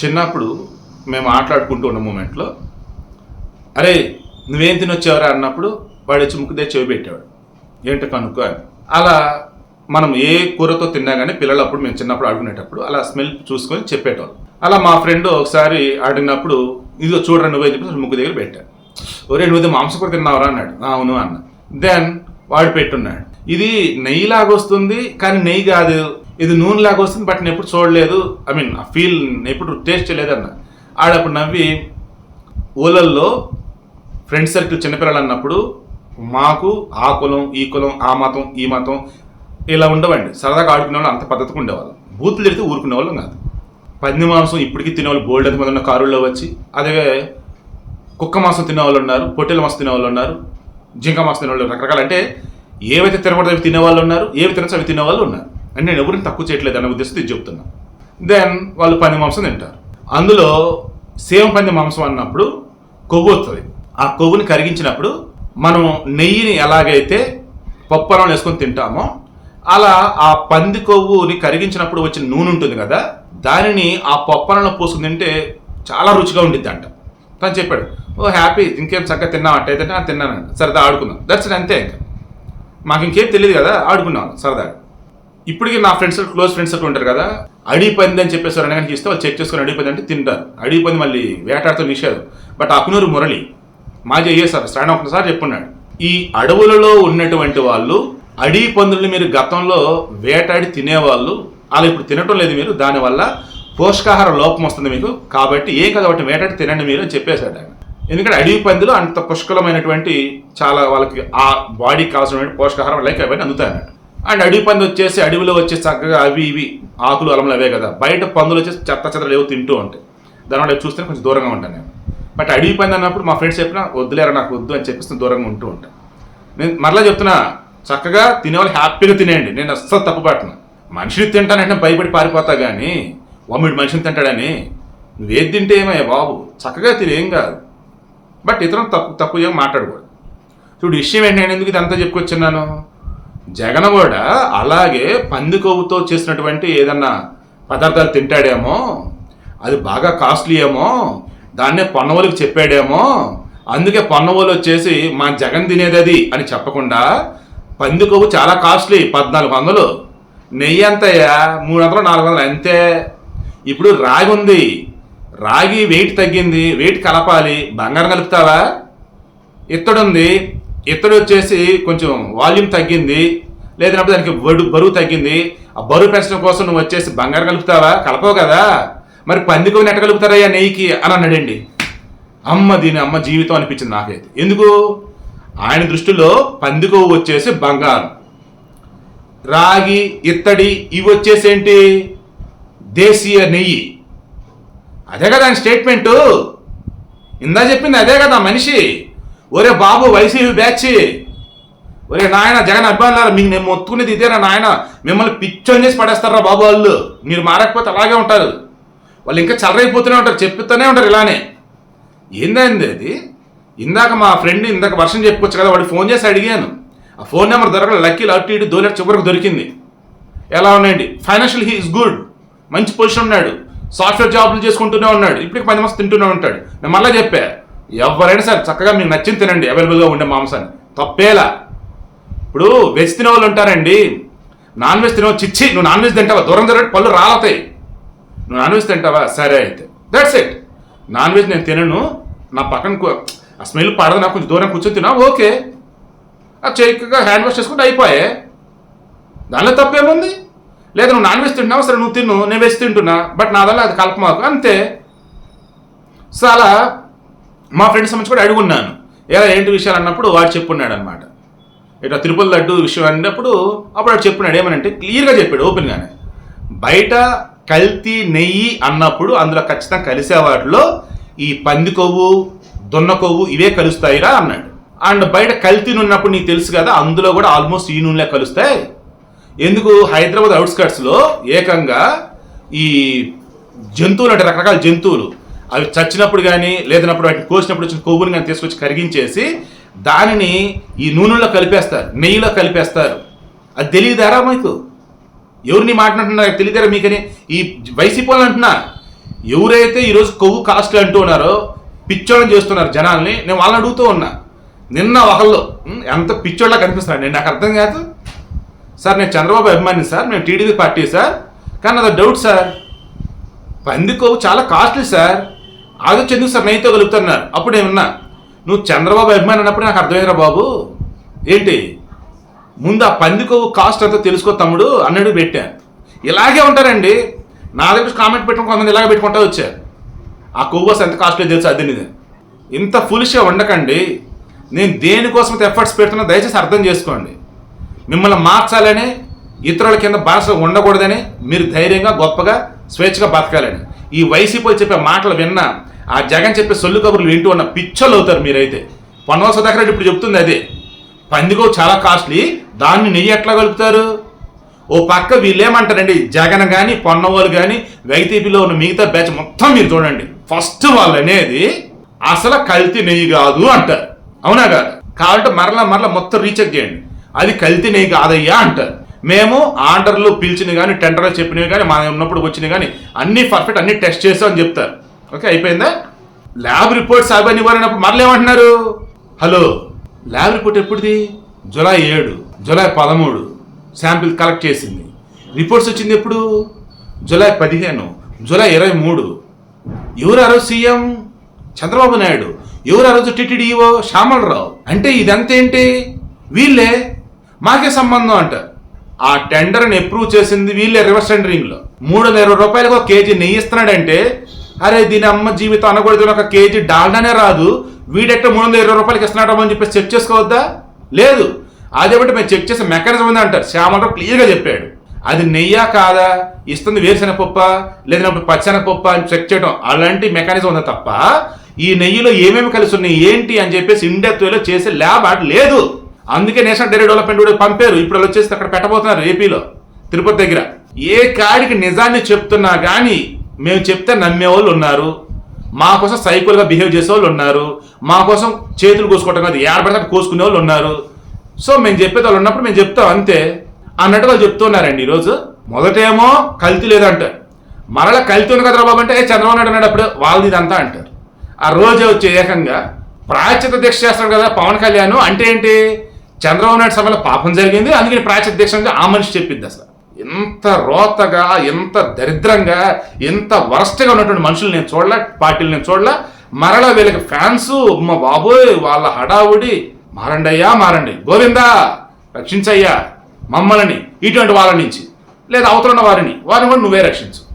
చిన్నప్పుడు మేము ఆటలాడుకుంటూ ఉన్న మూమెంట్లో అరే నువ్వేం తినొచ్చావరా అన్నప్పుడు వాడు వచ్చి ముక్కు తెచ్చి చెవి పెట్టేవాడు ఏంటో కనుక్కో అని. అలా మనం ఏ కూరతో తిన్నా కానీ పిల్లలు అప్పుడు మేము చిన్నప్పుడు ఆడుకునేటప్పుడు అలా స్మెల్ చూసుకొని చెప్పేటోళ్ళు. అలా మా ఫ్రెండ్ ఒకసారి ఆడినప్పుడు ఇదిగో చూడరా నువ్వే చెప్పి ముక్కు దగ్గర పెట్టాడు ఒరే నువ్వు ఇది మాంసం కూర తిన్నావురా అన్నాడు. అవును అన్న. దెన్ వాడు పెట్టున్నాడు. ఇది నెయ్యి లాగా వస్తుంది కానీ నెయ్యి కాదు. ఇది నూనె లాగా వస్తుంది బట్ నేను ఎప్పుడు చూడలేదు. ఐ మీన్ ఆ ఫీల్ ఎప్పుడు టేస్ట్ చేయలేదు అన్న. ఆడప్పుడు నవ్వి ఊళ్ళల్లో ఫ్రెండ్ సర్కిల్ చిన్నపిల్లలు అన్నప్పుడు మాకు ఆ కులం ఈ కులం ఆ మతం ఈ మతం ఇలా ఉండవండి. సరదాగా ఆడుకునే వాళ్ళు అంత పద్ధతిగా ఉండేవాళ్ళు. బూతులు తిరిగితే ఊరుకునే వాళ్ళం కాదు. పంది మాంసం ఇప్పటికీ తినేవాళ్ళు బోల్డ్ ఎంతమంది ఉన్న కారుల్లో వచ్చి అదే కుక్క మాంసం తినేవాళ్ళు ఉన్నారు పొట్టెల మాంసం తినేవాళ్ళు ఉన్నారు జింక మాంసం తినేవాళ్ళు రకరకాల. అంటే ఏవైతే తినకూడదు అవి తినేవాళ్ళు ఉన్నారు ఏవి తినచ్చు అవి తినేవాళ్ళు ఉన్నారు. అంటే నేను ఎవరిని తక్కువ చేయట్లేదు అనే ఉద్దేశంతో ఇది చెప్తున్నా. దెన్ వాళ్ళు పంది మాంసం తింటారు. అందులో సేమ్ పంది మాంసం అన్నప్పుడు కొవ్వు వస్తుంది ఆ కొవ్వుని కరిగించినప్పుడు మనం నెయ్యిని ఎలాగైతే పప్పరం వేసుకొని తింటామో అలా ఆ పంది కొవ్వుని కరిగించినప్పుడు వచ్చిన నూనె ఉంటుంది కదా దానిని ఆ పప్పనంలో పోసుకుని తింటే చాలా రుచిగా ఉండిద్ది అంట తను చెప్పాడు ఓ హ్యాపీ ఇంకేం చక్కగా తిన్నావు? అట్టయితే "ఆ, తిన్నానంట. సరదా ఆడుకుందాం. దర్శనం అంతే ఇంకా. మాకు ఇంకేం తెలియదు కదా ఆడుకున్నాం సరదాగా. ఇప్పటికీ నా ఫ్రెండ్స్ క్లోజ్ ఫ్రెండ్స్ అట్లా ఉంటారు కదా అడిగి పంది అని చెప్పేసి అనగానే ఇస్తే వాళ్ళు చెక్ చేసుకొని అడిగి పంది అంటే తింటారు. అడిగి పంది మళ్ళీ వేటాడుతూ నిషేధం. బట్ అకునూరు మురళి మాజీ అయ్యేసారు శ్రావణ ఒకసారి చెప్పున్నాడు. ఈ అడవులలో ఉన్నటువంటి వాళ్ళు అడవి పందుల్ని మీరు గతంలో వేటాడి తినేవాళ్ళు అలా ఇప్పుడు తినటం లేదు మీరు దానివల్ల పోషకాహార లోపం వస్తుంది మీకు. కాబట్టి ఏం కదా వాటిని వేటాడి తినండి మీరు అని చెప్పేశాడు ఆయన. ఎందుకంటే అడవి పందులు అంత పుష్కలమైనటువంటి చాలా వాళ్ళకి ఆ బాడీకి కావాల్సినటువంటి పోషకాహారం లైక్ అవన్నీ అందుతాయి అన్నట్టు అండ్ అడవి పంది వచ్చేసి అడవిలో వచ్చేసి చక్కగా అవి ఇవి ఆకులు అలములు అవే కదా. బయట పందులు వచ్చేసి చెత్త చెత్తలు ఏవో తింటూ ఉంటాయి. దానివల్ల చూస్తే కొంచెం దూరంగా ఉంటాను నేను. బట్ అడవి పంది అన్నప్పుడు మా ఫ్రెండ్స్ చెప్పినా వద్దులేరా నాకు వద్దు అని చెప్పేసి దూరంగా ఉంటూ ఉంటాను నేను మరలా చెప్తున్నా చక్కగా తినేవాళ్ళు హ్యాపీగా తినేయండి. నేను అస్సలు తప్పుపడుతున్నా మనిషిని తింటానంటే భయపడి పారిపోతా కానీ వామిడి మనిషిని తింటాడని? నువ్వేది తింటే ఏమయ్యా బాబు? చక్కగా తినేం కాదు. బట్ ఇతరులు తప్పు తప్పు ఏం మాట్లాడకూడదు. చూడు విషయం ఏంటి? నేను ఎందుకు ఇదంతా చెప్పుకొచ్చున్నాను? జగన్ కూడా అలాగే పంది కొవ్వుతో చేసినటువంటి ఏదన్నా పదార్థాలు తింటాడేమో అది బాగా కాస్ట్లీ ఏమో దాన్నే పొన్నవోలికి చెప్పాడేమో అందుకే పొన్నవోలు వచ్చేసి మా జగన్ తినేది అది అని చెప్పకుండా పంది కొవ్వు చాలా కాస్ట్లీ పద్నాలుగు వందలు. నెయ్యి ఎంతయ్యా? మూడు వందలు నాలుగు వందలు అంతే. ఇప్పుడు రాగి ఉంది. రాగి వెయిట్ తగ్గింది. వెయిట్ కలపాలి. బంగారం కలుపుతావా? ఇత్తడుంది. ఇతడు ఇత్తడి వచ్చేసి కొంచెం వాల్యూమ్ తగ్గింది లేదంటే దానికి బరువు బరువు తగ్గింది. ఆ బరువు పెంచడం కోసం నువ్వు వచ్చేసి బంగారం కలుపుతావా? కలపవు కదా. మరి పందికొవ్వు నెట్ట కలుపుతారయ్యా నెయ్యికి? అని అన్నాడండి. అమ్మ దీని అమ్మ జీవితం అనిపించింది నాకైతే. ఎందుకు? ఆయన దృష్టిలో పందికొవ్వు వచ్చేసి బంగారం. రాగి ఇత్తడి ఇవి వచ్చేసి ఏంటి దేశీయ నెయ్యి. అదే కదా ఆయన స్టేట్మెంటు. ఇందా చెప్పింది అదే కదా మనిషి. ఒరే బాబు వైసీపీ బ్యాచ్. ఒరే నాయన జగన్ అభిమానులారా మీకు నేను మొత్తుకునేది ఇదేనా నాయన. మిమ్మల్ని పిచ్చోని చేసి పడేస్తారా బాబు వాళ్ళు? మీరు మారకపోతే అలాగే ఉంటారు. వాళ్ళు ఇంకా చల్లరైపోతూనే ఉంటారు చెప్తూనే ఉంటారు ఇలానే. ఏందైంది అది? ఇందాక మా ఫ్రెండ్ ఇందాక వర్షం చెప్పుకోవచ్చు కదా వాడు ఫోన్ చేసి అడిగాను. ఆ ఫోన్ నెంబర్ దొరకలేదు లక్కీ అటు ఇటు దోలెట్ చివరికి దొరికింది. ఎలా ఉన్నాయండి? Financial he is good. మంచి పొజిషన్ ఉన్నాడు. సాఫ్ట్వేర్ జాబ్లు చేసుకుంటూనే ఉన్నాడు. ఇప్పటికి పది మంది తింటూనే ఉంటాడు. నేను మళ్ళీ చెప్పా. ఎవరైనా సరే చక్కగా మీకు నచ్చింది తినండి అవైలబుల్గా ఉండే మాంసాన్ని. తప్పేలా. ఇప్పుడు వెజ్ తినే వాళ్ళు ఉంటారండి. నాన్ వెజ్ తినే చిచ్చి నువ్వు నాన్ వెజ్ తింటావా? దూరం జరగట్టు పళ్ళు రాలతాయి. నువ్వు నాన్ వెజ్ తింటావా? సరే అయితే. దట్స్ ఇట్ నాన్ వెజ్ నేను తినను. నా పక్కన ఆ స్మెల్ పడదు నాకు కొంచెం దూరం కూర్చొని తినా ఓకే. ఆ చక్కగా హ్యాండ్ వాష్ చేసుకుంటే అయిపోయే. దానిలో తప్పేముంది? లేదా నువ్వు నాన్ వెజ్ తింటున్నావు? సరే నువ్వు తిన్ను. నేను వెజ్ తింటున్నా. బట్ నా దానిలో అది కలపమాకు. అంతే. సో అలా మా ఫ్రెండ్స్ సంబంధించి కూడా అడుగున్నాను. ఎలా ఏంటి విషయాలు? అన్నప్పుడు వాడు చెప్పున్నాడు అనమాట ఇట్లా తిరుపతి లడ్డు విషయం అన్నప్పుడు అప్పుడు వాడు చెప్పున్నాడు ఏమనంటే క్లియర్గా చెప్పాడు ఓపెన్గానే బయట కల్తీ నెయ్యి అన్నప్పుడు అందులో ఖచ్చితంగా కలిసే వాటిలో ఈ పంది కొవ్వు దున్న కొవ్వు ఇవే కలుస్తాయిరా అన్నాడు. అండ్ బయట కల్తీ ఉన్నప్పుడు నీకు తెలుసు కదా అందులో కూడా ఆల్మోస్ట్ ఈ నూనెలే కలుస్తాయి. ఎందుకు? హైదరాబాద్ అవుట్స్కట్స్లో ఏకంగా ఈ జంతువులు అంటే రకరకాల జంతువులు. అవి చచ్చినప్పుడు కానీ లేదన్నప్పుడు వాటిని కోసినప్పుడు వచ్చిన కొవ్వుని కానీ తీసుకొచ్చి కరిగించేసి దానిని ఈ నూనెలో కలిపేస్తారు నెయ్యిలో కలిపేస్తారు. అది తెలియదారా మీకు? ఎవరిని మాట్లాడుతున్నారు తెలియదారా మీకని? ఈ వైసీపీ అంటున్నా ఎవరైతే ఈరోజు కొవ్వు కాస్ట్ అంటూ ఉన్నారో పిచ్చోళ్ళని చేస్తున్నారు జనాల్ని నేను వాళ్ళని అడుగుతూ ఉన్నా. నిన్న ఒకళ్ళు ఎంత పిచ్చోళ్ళ కనిపిస్తున్నాడు? నేను నాకు అర్థం కాదు. సార్ నేను చంద్రబాబు అభిమాని సార్ నేను టీడీపీ పార్టీ సార్. కానీ అది డౌట్ సార్. పంది కొవ్వు చాలా కాస్ట్లీ సార్. ఆలోచన ఎందుకు సార్ నెయ్యితో కలుపుతున్నారు అప్పుడు ఏమన్నా నువ్వు చంద్రబాబు అభిమాని అన్నప్పుడు నాకు అర్థమైందిరా బాబు? ఏంటి? ముందు ఆ పంది కొవ్వు కాస్ట్ అంతా తెలుసుకో తమ్ముడు అన్నట్టు పెట్టాను ఇలాగే ఉంటారండి. నా దగ్గర కామెంట్ పెట్టడం కొంతమంది ఇలాగే పెట్టుకుంటా వచ్చారు. ఆ కొవ్వు ఎంత కాస్ట్లో తెలుసు అది ఇది ఇంత ఫులిష్గా ఉండకండి. నేను దేనికోసం ఎఫర్ట్స్ పెడుతున్నా దయచేసి అర్థం చేసుకోండి. మిమ్మల్ని మార్చాలని ఇతరుల కింద భాష ఉండకూడదని మీరు ధైర్యంగా గొప్పగా స్వేచ్ఛగా బతకాలని. ఈ వైసీపీ చెప్పే మాటలు విన్నా ఆ జగన్ చెప్పే సొల్లు కబుర్లు వింటూ ఉన్న పిచ్చోళ్ళు అవుతారు మీరైతే. పొన్నవ సుధాకర్ ఇప్పుడు చెప్తుంది అదే. పందిగో చాలా కాస్ట్లీ దాన్ని నెయ్యి ఎట్లా కలుపుతారు? ఓ పక్క వీళ్ళేమంటారండి జగన్ కానీ పొన్నవాళ్ళు కానీ వైతీపీలో ఉన్న మిగతా బ్యాచ్ మొత్తం మీరు చూడండి. ఫస్ట్ వాళ్ళు అనేది అసలు కల్తీ నెయ్యి కాదు అంటారు. అవునా కాదు? కాబట్టి మరలా మరలా మొత్తం రీచెక్ చేయండి. అది కల్తీ నెయ్యి కాదయ్యా అంటారు. మేము ఆర్డర్లు పిలిచినవి కానీ టెండర్లు చెప్పినవి కానీ మా ఉన్నప్పుడు వచ్చినవి కానీ అన్నీ పర్ఫెక్ట్ అన్ని టెస్ట్ చేసామని చెప్తారు. ఓకే అయిపోయిందా? ల్యాబ్ రిపోర్ట్స్ అవన్నీ ఇవ్వాలన్నప్పుడు మరలేమంటున్నారు హలో ల్యాబ్ రిపోర్ట్ ఎప్పుడుది? జులై ఏడు జులై పదమూడు. శాంపిల్ కలెక్ట్ చేసింది. రిపోర్ట్స్ వచ్చింది ఎప్పుడు? జులై పదిహేను జూలై ఇరవై మూడు. ఎవరు ఆ రోజు సీఎం? చంద్రబాబు నాయుడు. ఎవరు ఆ రోజు టిటిడిఓ శ్యామలరావు. అంటే ఇదంతా ఏంటి? వీళ్ళే? మాకే సంబంధం అంట. ఆ టెండర్ని అప్రూవ్ చేసింది వీళ్ళే రివర్స్ టెండరింగ్లో. మూడు వందల ఇరవై రూపాయలకు ఒక కేజీ నెయ్యి ఇస్తున్నాడంటే అరే దీని అమ్మ జీవితం అనకూడదు ఒక కేజీ డాల్డానే రాదు. వీడెట్ట మూడు వందల ఇరవై రూపాయలకి ఇస్తున్నాడు అని చెప్పేసి చెక్ చేసుకోవద్దా? లేదు. అదే బట్టి మేము చెక్ చేసే మెకానిజం ఉంది అంటారు. శ్యామలరావు క్లియర్గా చెప్పాడు. అది నెయ్యా కాదా? ఇస్తుంది వేరుశెనగ పప్ప లేదంటే పచ్చనగ పప్ప అని చెక్ చేయడం అలాంటి మెకానిజం ఉంది తప్ప ఈ నెయ్యిలో ఏమేమి కలిసి ఉన్నాయి ఏంటి అని చెప్పేసి ఇండెప్త్ వేలో చేసే ల్యాబ్ అటు లేదు. అందుకే నేషనల్ డైరీ డెవలప్మెంట్ కూడా పంపారు. ఇప్పుడు వాళ్ళు వచ్చేసి అక్కడ పెట్టబోతున్నారు ఏపీలో తిరుపతి దగ్గర. ఏ కాడికి నిజాన్ని చెప్తున్నా కానీ మేము చెప్తే నమ్మేవాళ్ళు ఉన్నారు. మా కోసం సైకిల్గా బిహేవ్ చేసే వాళ్ళు ఉన్నారు. మా కోసం చేతులు కోసుకోవటం కాదు ఏడబడితే కోసుకునే వాళ్ళు ఉన్నారు. సో మేము చెప్పేది వాళ్ళు ఉన్నప్పుడు మేము చెప్తాం అంతే. అన్నట్టు వాళ్ళు చెప్తున్నారండి ఈరోజు. మొదటేమో కల్తీ లేదంట. మరలా కల్తీ ఉంది కదా బాబు అంటే "ఏ, చంద్రబాబు నాయుడు అన్నప్పుడు వాళ్ళది ఇదంతా అంటారు. ఆ రోజే వచ్చే ఏకంగా ప్రాయచిత దీక్ష చేస్తాడు కదా పవన్ కళ్యాణ్ అంటే ఏంటి? చంద్రబాబు నాయుడు సభలో పాపం జరిగింది అందుకని ప్రాయచిత దీక్ష ఆ మనిషి చెప్పింది అసలు. ఎంత రోతగా ఎంత దరిద్రంగా ఎంత వరస్ట్గా ఉన్నటువంటి మనుషులు నేను చూడలే పార్టీలు నేను చూడలే. మరలా వీళ్ళకి ఫ్యాన్స్ మా బాబోయ్ వాళ్ళ హడావుడి. మారండి అయ్యా మారండి. గోవిందా రక్షించయ్యా. మమ్మల్ని ఇటువంటి వాళ్ళ నుంచి. లేదా అవతల ఉన్న వారిని. వారిని కూడా నువ్వే రక్షించు.